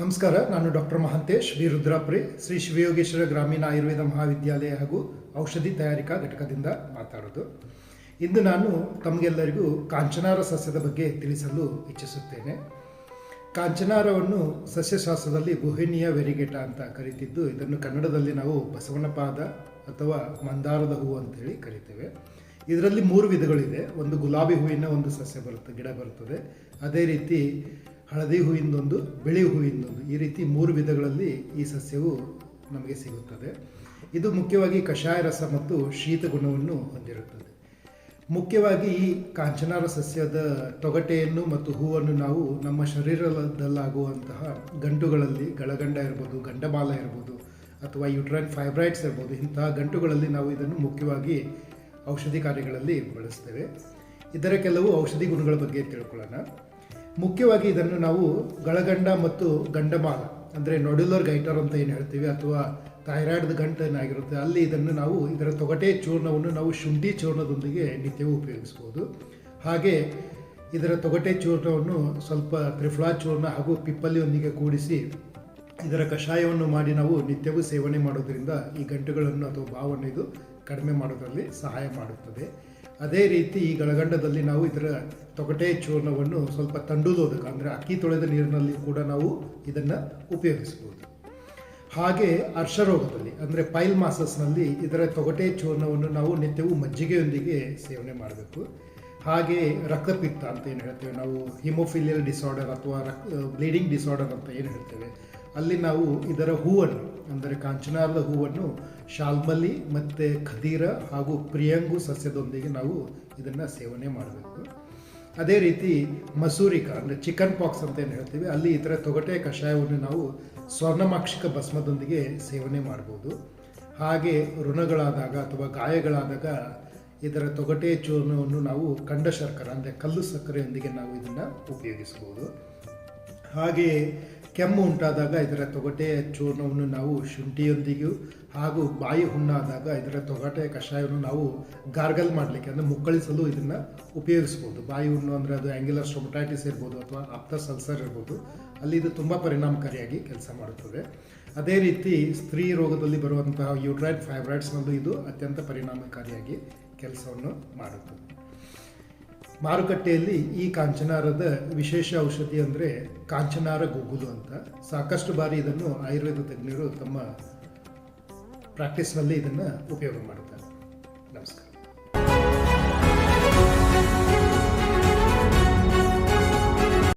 ನಮಸ್ಕಾರ, ನಾನು doctor Mahantesh V Rudrapuri Shri Shivayogeshwara ಗ್ರಾಮೀಣ ಆಯುರ್ವೇದ ಮಹಾವಿದ್ಯಾಲಯ ಹಾಗೂ ಔಷಧಿ ತಯಾರಿಕಾ ಘಟಕದಿಂದ ಮಾತಾಡೋದು. ಇಂದು ನಾನು ತಮಗೆಲ್ಲರಿಗೂ ಕಾಂಚನಾರ ಸಸ್ಯದ ಬಗ್ಗೆ ತಿಳಿಸಲು ಇಚ್ಛಿಸುತ್ತೇನೆ. ಕಾಂಚನಾರವನ್ನು ಸಸ್ಯಶಾಸ್ತ್ರದಲ್ಲಿ ಗುಹಿನಿಯ ವೆರಿಗೇಟ ಅಂತ ಕರೀತಿದ್ದು, ಇದನ್ನು ಕನ್ನಡದಲ್ಲಿ ನಾವು ಬಸವನಪಾದ ಅಥವಾ ಮಂದಾರದ ಹೂವು ಅಂತೇಳಿ ಕರಿತೇವೆ. ಇದರಲ್ಲಿ ಮೂರು ವಿಧಗಳಿದೆ. ಒಂದು ಗುಲಾಬಿ ಹೂವಿನ ಒಂದು ಸಸ್ಯ ಬರುತ್ತೆ, ಗಿಡ ಬರುತ್ತದೆ. ಅದೇ ರೀತಿ ಹಳದಿ ಹೂವಿಂದೊಂದು ಬಿಳಿ ಹೂವಿಂದೊಂದು. ಈ ರೀತಿ ಮೂರು ವಿಧಗಳಲ್ಲಿ ಈ ಸಸ್ಯವು ನಮಗೆ ಸಿಗುತ್ತದೆ. ಇದು ಮುಖ್ಯವಾಗಿ ಕಷಾಯ ರಸ ಮತ್ತು ಶೀತ ಗುಣವನ್ನು ಹೊಂದಿರುತ್ತದೆ. ಮುಖ್ಯವಾಗಿ ಈ ಕಾಂಚನಾರ ಸಸ್ಯದ ತೊಗಟೆಯನ್ನು ಮತ್ತು ಹೂವನ್ನು ನಾವು ನಮ್ಮ ಶರೀರದಲ್ಲಾಗುವಂತಹ ಗಂಟುಗಳಲ್ಲಿ ಗಳಗಂಡ ಇರ್ಬೋದು, ಗಂಡಮಾಲ ಇರ್ಬೋದು, ಅಥವಾ ಯುಟ್ರೈನ್ ಫೈಬ್ರೈಡ್ಸ್ ಇರ್ಬೋದು, ಇಂತಹ ಗಂಟುಗಳಲ್ಲಿ ನಾವು ಇದನ್ನು ಮುಖ್ಯವಾಗಿ ಔಷಧಿ ಕಾರ್ಯಗಳಲ್ಲಿ ಬಳಸ್ತೇವೆ. ಇದರ ಕೆಲವು ಔಷಧಿ ಗುಣಗಳ ಬಗ್ಗೆ ತಿಳ್ಕೊಳ್ಳೋಣ. ಮುಖ್ಯವಾಗಿ ಇದನ್ನು ನಾವು ಗಳಗಂಡ ಮತ್ತು ಗಂಡಮಾಲ, ಅಂದರೆ ನೊಡ್ಯುಲರ್ ಗೈಟರ್ ಅಂತ ಏನು ಹೇಳ್ತೀವಿ, ಅಥವಾ ಥೈರಾಯ್ಡ್ ಗಂಟನಾಗಿರುತ್ತೆ ಅಲ್ಲಿ ಇದನ್ನು ನಾವು ಇದರ ತೊಗಟೆ ಚೂರ್ಣವನ್ನು ನಾವು ಶುಂಠಿ ಚೂರ್ಣದೊಂದಿಗೆ ನಿತ್ಯವೂ ಉಪಯೋಗಿಸ್ಬೋದು. ಹಾಗೆ ಇದರ ತೊಗಟೆ ಚೂರ್ಣವನ್ನು ಸ್ವಲ್ಪ ತ್ರಿಫ್ಲಾ ಚೂರ್ಣ ಹಾಗೂ ಪಿಪ್ಪಲಿಯೊಂದಿಗೆ ಕೂಡಿಸಿ ಇದರ ಕಷಾಯವನ್ನು ಮಾಡಿ ನಾವು ನಿತ್ಯವೂ ಸೇವನೆ ಮಾಡೋದ್ರಿಂದ ಈ ಗಂಟುಗಳನ್ನು ಅಥವಾ ಬಾವನ್ನು ಇದು ಕಡಿಮೆ ಮಾಡೋದರಲ್ಲಿ ಸಹಾಯ ಮಾಡುತ್ತದೆ. ಅದೇ ರೀತಿ ಈ ಗಳಗಂಡದಲ್ಲಿ ನಾವು ಇದರ ತೊಗಟೆ ಚೂರ್ಣವನ್ನು ಸ್ವಲ್ಪ ತಂಡುದೋದಕ್ಕೆ ಅಂದರೆ ಅಕ್ಕಿ ತೊಳೆದ ನೀರಿನಲ್ಲಿ ಕೂಡ ನಾವು ಇದನ್ನು ಉಪಯೋಗಿಸ್ಬೋದು ಹಾಗೆ ಅರ್ಷರೋಗದಲ್ಲಿ, ಅಂದರೆ ಪೈಲ್ ಮಾಸಸ್ನಲ್ಲಿ ಇದರ ತೊಗಟೆ ಚೂರ್ಣವನ್ನು ನಾವು ನಿತ್ಯವೂ ಮಜ್ಜಿಗೆಯೊಂದಿಗೆ ಸೇವನೆ ಮಾಡಬೇಕು. ಹಾಗೆ ರಕ್ತಪಿತ್ತ ಅಂತ ಏನು ಹೇಳ್ತೇವೆ ನಾವು, ಹಿಮೋಫಿಲಿಯಲ್ ಡಿಸಾರ್ಡರ್ ಅಥವಾ ರಕ್ ಬ್ಲೀಡಿಂಗ್ ಡಿಸಾರ್ಡರ್ ಅಂತ ಏನು ಹೇಳ್ತೇವೆ, ಅಲ್ಲಿ ನಾವು ಇದರ ಹೂವನ್ನು ಅಂದರೆ ಕಾಂಚನಾರದ ಹೂವನ್ನು ಶಾಲ್ಮಲಿ ಮತ್ತು ಖದೀರ ಹಾಗೂ ಪ್ರಿಯಂಗು ಸಸ್ಯದೊಂದಿಗೆ ನಾವು ಇದನ್ನು ಸೇವನೆ ಮಾಡಬೇಕು. ಅದೇ ರೀತಿ ಮಸೂರಿಕ ಅಂದರೆ ಚಿಕನ್ ಪಾಕ್ಸ್ ಅಂತ ಏನು ಹೇಳ್ತೀವಿ, ಅಲ್ಲಿ ಇದರ ತೊಗಟೆ ಕಷಾಯವನ್ನು ನಾವು ಸ್ವರ್ಣಮಾಕ್ಷಿಕ ಭಸ್ಮದೊಂದಿಗೆ ಸೇವನೆ ಮಾಡ್ಬೋದು. ಹಾಗೆ ಋಣಗಳಾದಾಗ ಅಥವಾ ಗಾಯಗಳಾದಾಗ ಇದರ ತೊಗಟೆ ಚೂರ್ಣವನ್ನು ನಾವು ಕಂಡ ಶರ್ಕರ ಅಂದರೆ ಕಲ್ಲು ಸಕ್ಕರೆಯೊಂದಿಗೆ ನಾವು ಇದನ್ನು ಉಪಯೋಗಿಸ್ಬೋದು. ಹಾಗೆಯೇ ಕೆಮ್ಮು ಉಂಟಾದಾಗ ಇದರ ತೊಗಟೆಯ ಚೂರ್ಣವನ್ನು ನಾವು ಶುಂಠಿಯೊಂದಿಗೂ ಹಾಗೂ ಬಾಯಿ ಹುಣ್ಣಾದಾಗ ಇದರ ತೊಗಟೆಯ ಕಷಾಯವನ್ನು ನಾವು ಗಾರ್ಗಲ್ ಮಾಡಲಿಕ್ಕೆ, ಅಂದರೆ ಮುಕ್ಕಳಿಸಲು ಇದನ್ನು ಉಪಯೋಗಿಸ್ಬೋದು. ಬಾಯಿ ಹುಣ್ಣು ಅಂದರೆ ಅದು ಆ್ಯಂಗ್ಯುಲರ್ ಸ್ಟೊಮಟೈಟಿಸ್ ಇರ್ಬೋದು ಅಥವಾ ಆಪ್ತ ಸಲ್ಸರ್ ಇರ್ಬೋದು. ಅಲ್ಲಿ ಇದು ತುಂಬ ಪರಿಣಾಮಕಾರಿಯಾಗಿ ಕೆಲಸ ಮಾಡುತ್ತದೆ. ಅದೇ ರೀತಿ ಸ್ತ್ರೀ ರೋಗದಲ್ಲಿ ಬರುವಂತಹ ಯೂಟ್ರೈನ್ ಫೈಬ್ರಾಯ್ಡ್ಸ್ನಲ್ಲೂ ಇದು ಅತ್ಯಂತ ಪರಿಣಾಮಕಾರಿಯಾಗಿ ಕೆಲಸವನ್ನು ಮಾಡುತ್ತದೆ ಮಾರುಕಟ್ಟೆಯಲ್ಲಿ ಈ ಕಾಂಚನಾರದ ವಿಶೇಷ ಔಷಧಿ ಅಂದರೆ ಕಾಂಚನಾರ ಗುಗ್ಗುಲು ಅಂತ. ಸಾಕಷ್ಟು ಬಾರಿ ಇದನ್ನು ಆಯುರ್ವೇದ ತಜ್ಞರು ತಮ್ಮ ಪ್ರಾಕ್ಟೀಸ್ನಲ್ಲಿ ಇದನ್ನು ಉಪಯೋಗ ಮಾಡುತ್ತಾರೆ ನಮಸ್ಕಾರ.